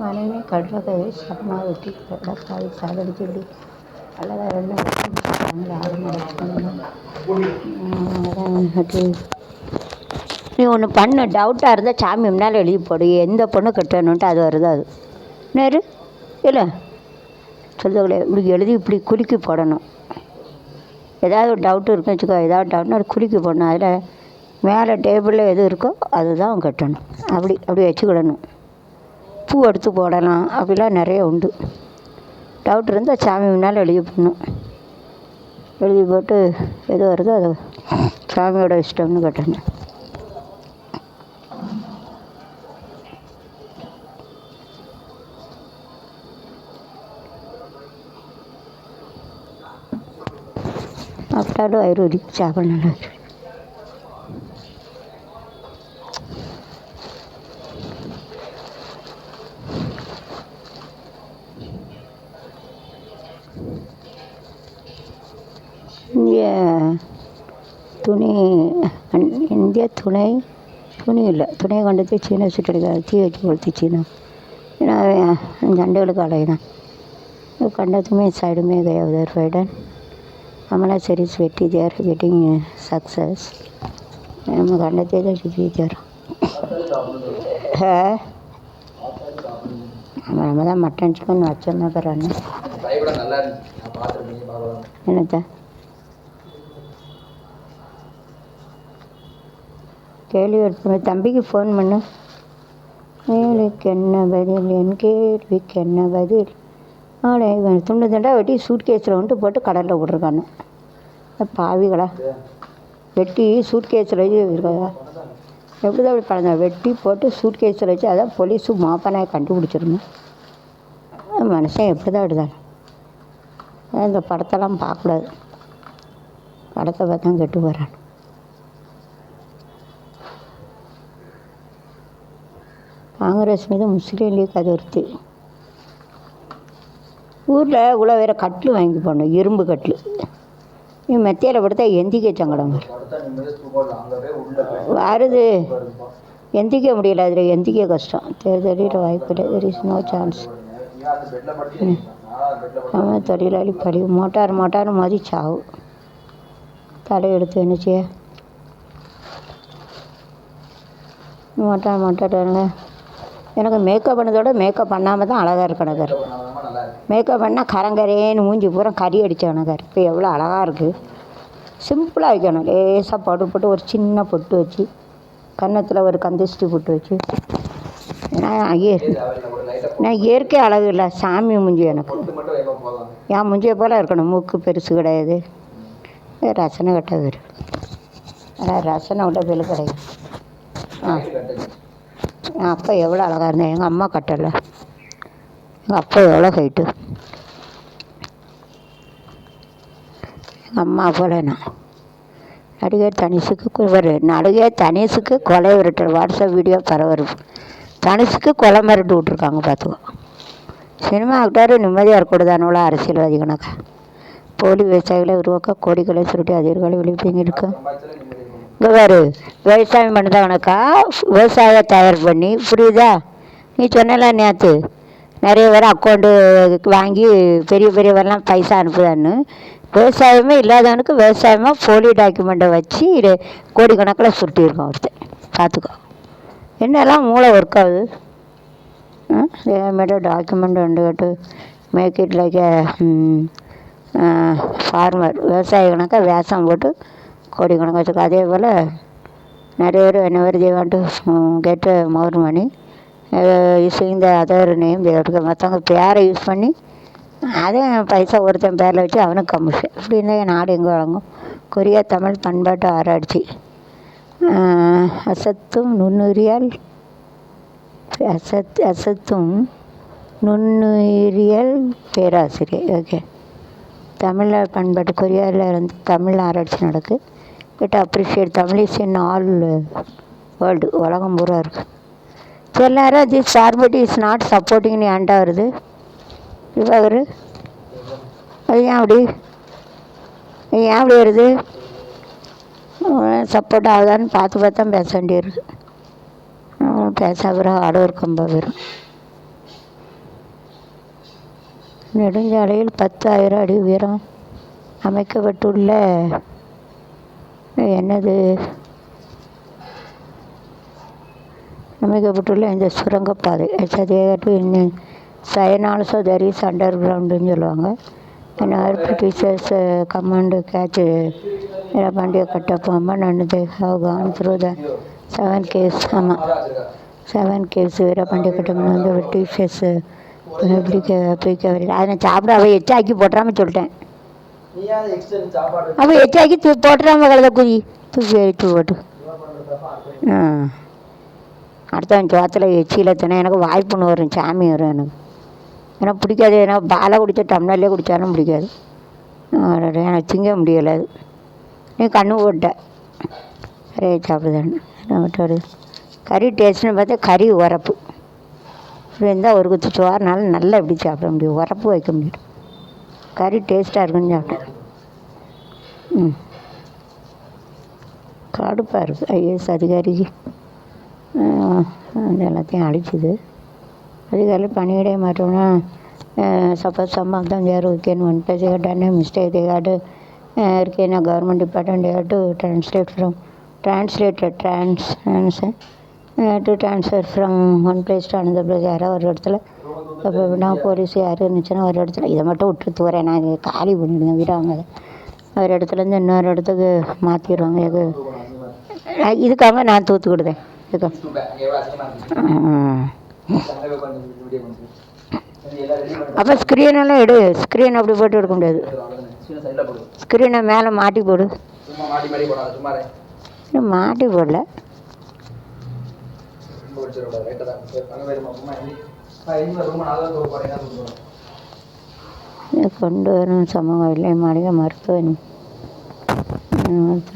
மனைவி கடற்கரை சரணாகதி கடற்காய் சாதடிச்சபடி அழகாக ரெண்டு அவங்கள ஆடு நீ ஒன்று பண்ணு. டவுட்டாக இருந்தால் சாமி முன்னால் எழுதி போடு. எந்த பொண்ணு கட்டணுன்ட்டு அது வருது அது நேரு இல்லை சொல்லுங்களே. இப்படி எழுதி இப்படி குலுக்கி போடணும். ஏதாவது ஒரு டவுட்டு இருக்குன்னு வச்சுக்கோ. ஏதாவது டவுட்னா அது குலுக்கி போடணும். அதில் மேலே டேபிளில் எது இருக்கோ அதுதான் கட்டணும். அப்படி அப்படி வச்சுக்கிடணும். பூ எடுத்து போடலாம். அப்படிலாம் நிறைய உண்டு. டவுட் இருந்தால் சாமி முன்னால் எழுதி போடணும். எழுதி போட்டு எது வருதோ அது சாமியோட இஷ்டம்னு கேட்டேன் சாப்பிட்டாலும் வயிறு வலிக்கும் சாப்பிட நல்லா இருக்கு. இந்திய துணி இந்திய துணை துணி இல்லை துணியை கொண்டு தச்சு வச்சுட்டு தீ வச்சு கொளுத்துச்சுன்னா ഞണ്ടുകൾ കളയണം കണ്ടെത്തുമ്പോൾ സൈഡുമേ ഗയാവ് ദർ ഫൈഡൻ നമ്മളെ ശരി സ്വെറ്റ് ദിയർ ഗെറ്റിംഗ് സക്സസ് നമ്മൾ കണ്ടെത്തിയത് ജീവിക്കാർ നമ്മൾ தான் மட்டன் சிக்கன் வச்சிருந்தோம் பிறகு என்னத்தான் கேள்வி எடுத்து தம்பிக்கு ஃபோன் பண்ணு. கேள்விக்கு என்ன பதில்? என் கேள்விக்கு என்ன பதில்? ஆளே இவன் துண்டு துண்டா வெட்டி சூட் கேஸில் வந்துட்டு போட்டு கடலில் விட்ருக்கானு பாவிகளா. வெட்டி சூட் கேஸில் வச்சு இருக்கா எப்படி தான் அப்படி பழங்க வெட்டி போட்டு சூட் கேஸில் வச்சு அதான் போலீஸு மாப்பானாய கண்டுபிடிச்சிருந்தேன் மனுஷன் எப்படி தான் அப்படிதான்? இந்த படத்தெல்லாம் பார்க்கக்கூடாது. படத்தை பார்த்தா கெட்டு போகிறான் காங்கிரஸ் மீது முஸ்லீம் லீக் அதிருப்தி ஊரில் இவ்வளோ வேற கட்டில் வாங்கி போடணும் இரும்பு கட்டில். நீ மெத்தையில் படுத்தா எந்திக்க சங்கடம் வருது. எந்திக்க முடியல அதில் எந்திக்க கஷ்டம். தேர்தலில் வாய்ப்பு இல்லை தெர் இஸ் நோ சான்ஸ் நம்ம தொழிலாளி படி மோட்டார் மோட்டார் மாதிரி சாவு தலை எடுத்து என்ன செய்ய மோட்டார் மோட்டார் எனக்கு மேக்கப் பண்ணதோட மேக்கப் பண்ணாமல் தான் அழகாக இருக்கணும் மேக்கப் பண்ணால் கரங்கரேன்னு மூஞ்சி பூரா கறி அடித்தவன இப்போ எவ்வளோ அழகாக இருக்குது சிம்பிளாக வைக்கணும். லேசாக பவுடர் போட்டு ஒரு சின்ன பொட்டு வச்சு கன்னத்தில் ஒரு கந்திஷ்டி பொட்டு வச்சு. நான் ஐயே நான் இயற்கை அழகு இல்லை சாமி மூஞ்சி எனக்கு. என் முஞ்சியை போல் இருக்கணும். மூக்கு பெருசு கிடையாது. ரசனை கட்ட பேர் ரசனை விட்ட பேர் கிடையாது. ஆ. என் அப்பா எவ்வளோ அழகாக இருந்தேன் எங்கள் அம்மா கட்டலை. எங்கள் அப்பா எவ்வளோ ஹைட்டு எங்கள் அம்மா போல நான் நடிகர் தனிஷுக்கு ஒரு நடிகர் தனிஷுக்கு கொலை விரட்டுற வாட்ஸ்அப் வீடியோ பரபரப்பு. தனுஷுக்கு கொலை மிரட்டு விட்ருக்காங்க பார்த்துக்கோ. சினிமா ஆக்டர் நிம்மதியாக இருக்கக்கூடாதானோல அரசியல்வாதிகனாக்கா போலி விவசாயிகளை உருவாக்க கோடிகளை சுருட்டி அதிர்கால விழிப்புங்க இருக்கும் இருக்கும். இங்கே பாரு விவசாயம் பண்ணுறவனுக்கா விவசாய தயார் பண்ணி புரியுதா? நீ சொன்னல நேற்று நிறைய பேர் அக்கௌண்ட்டு வாங்கி பெரிய பெரியவரெல்லாம் பைசா அனுப்புதான்னு விவசாயமே இல்லாதவனுக்கு விவசாயமாக போலி டாக்குமெண்ட்டை வச்சு இது கோடிக்கணக்கில் சுருட்டியிருக்கோம் ஒருத்தன். பார்த்துக்கோ. என்னெல்லாம் மூளை ஒர்க் ஆகுது மேடம் டாக்குமெண்ட் வந்து கேட்டு. மேக் இட் லைக் ஃபார்மர் விவசாய கணக்காக வேஷம் போட்டு கோடிக்கணக்காக வச்சுருக்கோம் அதே போல் நிறைய பேர் என்ன பேர் கேட்டு want to get more using the other name மற்றவங்க பேரை யூஸ் பண்ணி அதே பைசா ஒருத்தன் பேரில் வச்சு அவனுக்கு கமிஷன் இப்படின்னா என் நாடு எங்கே வழங்கும்? கொரியா தமிழ் பண்பாட்டு ஆராய்ச்சி. அசத்தும் நுண்ணுயிரியல் அசத் அசத்தும் நுண்ணுயிரியல் பேராசிரியர். ஓகே தமிழ் பண்பாட்டு கொரியாவில் இருந்து தமிழ் ஆராய்ச்சி நடக்கு. கிட்ட appreciate Tamil is in all world உலகம் பூரா இருக்குது சில நேரம் தி சார்பட்டி இஸ் நாட் சப்போர்ட்டிங்னு ஏன்டா வருது? இவர் அது ஏன் அப்படி? ஏன் அப்படி வருது? சப்போர்ட் ஆகுதான்னு பார்த்து பார்த்து தான் பேச வேண்டியிருக்கு. பேச பிறகு ஆடவர் கம்பா வரும் நெடுஞ்சாலையில் பத்தாயிரம் அடி உயரம் அமைக்கப்பட்டுள்ள என்னது? அமைக்கப்பட்டுள்ள இந்த சுரங்கப்பாதை. சதேகட்டு இன்னும் சைன் தெர் இஸ் அண்டர் கிரவுண்டுன்னு சொல்லுவாங்க. and our Britishers uh, come and catch Veerapandiya Kattappa and they have gone through the seven ஆமாம் செவன் கேஸ் வீரபாண்டிய கட்டமன் வந்து பிரிட்டிஷர்ஸ் பப்ளிக் பிரிக்க அதை நான் சாப்பிட அவள் எச்சாக்கி போட்டுறாம சொல்லிட்டேன். அவள் எச்சாக்கி தூ போட்டுறாம கலத குதி தூக்கி எடுத்து போட்டு. அடுத்தவன் சோத்தில் எச்சியில் தினம் எனக்கு வாய்ப்புன்னு வரும் சாமி வரும் எனக்கு. எனக்கு பிடிக்காது. ஏன்னா பாலை குடித்தா டம்ளர்லேயே குடித்தாலும் பிடிக்காது. எனக்கு திங்க முடியலை அது. நீ கண்ணு போட்ட கறி சாப்பிடுதான்னு. நான் விட்டு கறி டேஸ்ட்னு பார்த்தா கறி உரப்பு. இப்படி இருந்தால் ஒரு குத்து சோறுனாலும் நல்லா எப்படி சாப்பிட முடியும்? உரப்பு வைக்க முடியும். கறி டேஸ்ட்டாக இருக்குன்னு சாப்பிட்டேன் ம். கடுப்பாக இருக்குது ஐஏஎஸ் அதிகாரிக்கு அது எல்லாத்தையும் அடிச்சுது அதிகாரி பணியிடை மாற்றோம்னா suppose some of them there can one page done mistake they got இருக்கேன் government department there to from translated trans to transfer from one place to another place யாரோ ஒரு இடத்துல இப்போ நான் போலீஸ் யார் இருந்துச்சுன்னா ஒரு இடத்துல இதை மட்டும் விட்டுட்டு வரேன். நான் இதை காலி பண்ணிடுவேன் விடாங்க ஒரு இடத்துலேருந்து இன்னொரு இடத்துக்கு மாற்றிடுவாங்க இது இதுக்காக நான் தூத்துக்கிடுதேன் கொடுத்தேன் சூப்பர் அங்க எல்லாம் அப்போ ஸ்க்ரீனெல்லாம் எடு. ஸ்க்ரீன் அப்படி போட்டு எடுக்க முடியாது. ஸ்க்ரீனை மேலே மாட்டி போடு. மாட்டி இன்னும் மாட்டி போடல. கொண்டு வரும் சமூக இல்லை மாளிகை மருத்துவ